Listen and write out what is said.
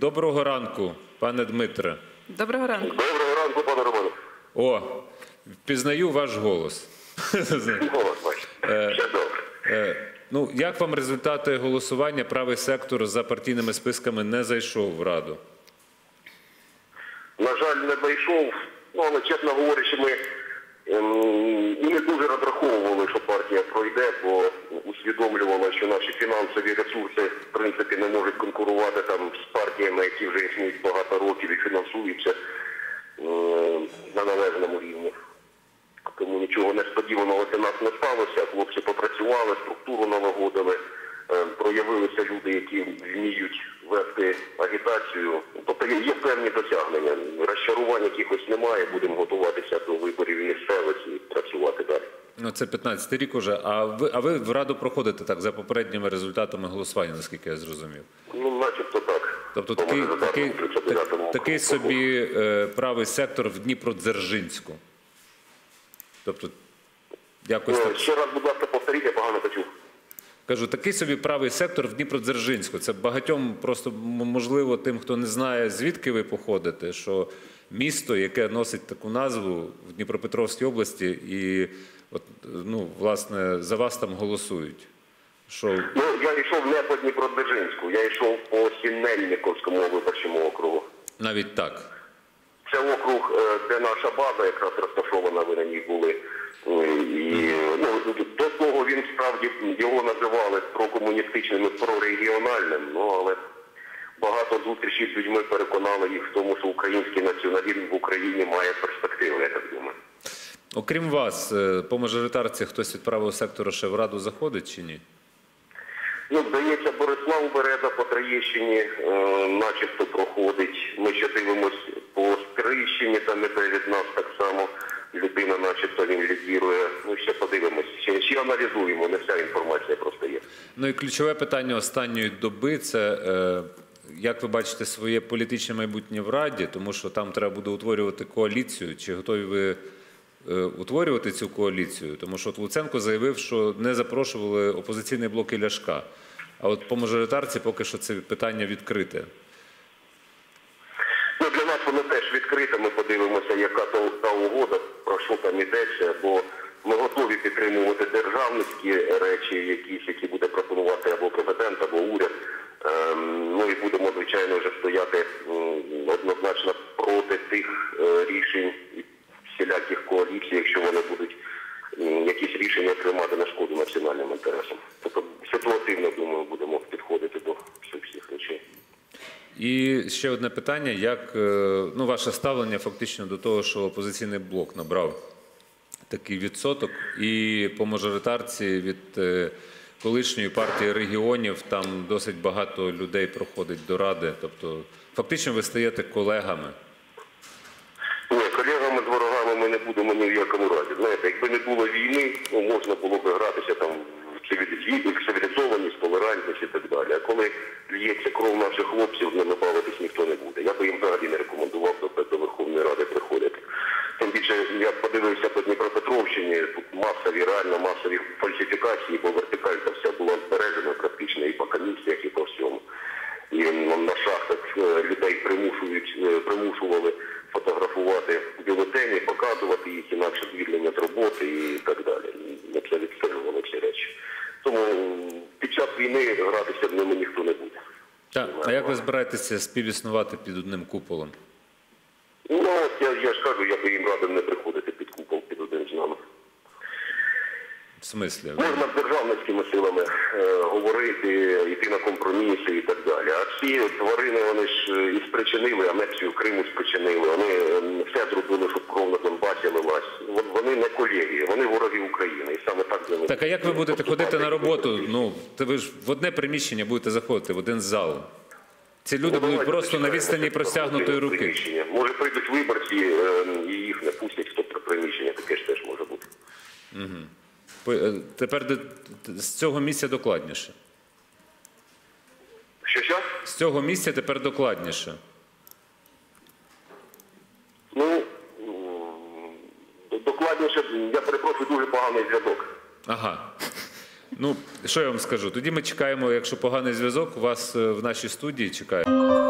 Доброго ранку, пане Дмитре. Доброго ранку. Доброго ранку, пане Романе. О, впізнаю ваш голос. Голос бачите. Все добре. Е, ну, як вам результати голосування? Правий сектор за партійними списками не зайшов в раду. На жаль, не зайшов. Ну, але чесно говорячи, ми не дуже розраховували, що партія пройде, бо усвідомлювали, що наші фінансові ресурси в принципі не можуть конкурувати там з партіями, які вже існують багато років і фінансуються е, на належному рівні. Тому нічого несподіваного для нас не сталося. Хлопці попрацювали, структуру налагодили, проявилися люди, які вміють вести агітацію. Тобто є є певні досягнення. Розчарувань якихось немає. Будемо готуватися до виборів місцевих і працювати далі. Ну, це 15-й рік уже. А ви, а ви в раду проходите так за попередніми результатами голосування, наскільки я зрозумів. Ну, начебто так. Тобто такий, такий, так- такий собі е, правий сектор в Дніпродзержинську. Тобто, якось Ну, так. Ще раз, будь ласка, повторіть, я погано почув. Кажу, такий собі правий сектор в Дніпродзержинську. Це багатьом просто можливо тим, хто не знає, звідки ви походите, що місто, яке носить таку назву в Дніпропетровській області, і от, ну, власне, за вас там голосують. Що Ну, я йшов не по Дніпродзержинську, я йшов по Сінельниковському виборчому округу. навіть так. Це округ, е, де наша база якраз розташована, ви на ній були. Е, І ну, до того він його називали прокомуністичним і прорегіональним, ну але багато зустрічей з людьми переконали їх в тому, що український націоналізм в Україні має перспективу, я так думаю. Окрім вас, е, по мажоритарці хтось від правого сектору ще в раду заходить чи ні? Ну, здається, Борислав Береза по Троєщині е, начебто проходить. Ми ще дивимось по Стрийщині, там іде від нас так само людина, начебто він лідірує. Ну, ще подивимось, аналізуємо, не вся інформація просто є. Ну і ключове питання останньої доби це е, як ви бачите своє політичне майбутнє в Раді, тому що там треба буде утворювати коаліцію. Чи готові ви е, утворювати цю коаліцію? Тому що от Луценко заявив, що не запрошували опозиційний блок і Ляшка. А от по мажоритарці поки що це питання відкрите. Ну, для нас воно теж відкрите. Ми подивимося, яка та, та угода, про що там йдеться, бо ми готові підтримувати державницькі речі, якісь, які буде пропонувати або президент, або уряд. Ем, ну і будемо, звичайно, вже стояти однозначно проти тих е, рішень всіляких коаліцій, якщо вони будуть якісь рішення приймати на шкоду національним інтересам. Тобто ситуативно, думаю, будемо підходити до всіх всіх речей. І ще одне питання: як е, ну, ваше ставлення фактично до того, що опозиційний блок набрав такий відсоток, і по мажоритарці від е, колишньої партії регіонів там досить багато людей проходить до ради. Тобто, фактично, ви стаєте колегами. Ні, колегами з ворогами ми не будемо ні в якому разі. Знаєте, якби не було війни, ну, можна було б гратися там в цивілізованість, толерантність і так далі. А коли лється кров наших хлопців, з ними бавитись ніхто не буде. Я би їм взагалі не рекомендував до, Верховної Ради приходити. Тим більше я подивився по Дніпропетровщині, тут масові, реально масові фальсифікації, бо вертикалька вся була збережена практично і по комісіях, і по всьому. І на шахтах е, людей примушують, е, примушували фотографувати бюлетені, показувати їх, інакше звільнення з роботи і так далі. Ми це відстежували ці речі. Тому під час війни гратися з ними ніхто не буде. Так, а як ви збираєтеся співіснувати під одним куполом? Ну, я, я ж кажу, я би їм радив не приходити під купол під один з нами. В смислі? Можна державницькими силами е, говорити, йти на компроміси і так далі. А ці тварини вони ж е, і спричинили, анексію Криму спричинили. Вони е, все зробили, щоб кров на Донбасі лилась. Вон- Вони не колеги, вони вороги України. І саме так з ними Так, а як ви будете ходити на роботу? Ну, ви ж в одне приміщення будете заходити, в один зал. Ці люди Ну, будуть просто на відстані простягнутої руки. приміщення. Може прийдуть виборці е, і їх не пустять в то приміщення, таке ж теж може бути. По- е, Тепер з цього місця докладніше. Що що? З цього місця тепер докладніше. Ну докладніше, я перепрошую, дуже поганий зв'язок. Ага. Ну, що я вам скажу? Тоді ми чекаємо, якщо поганий зв'язок, вас е, в нашій студії чекає. Дякую.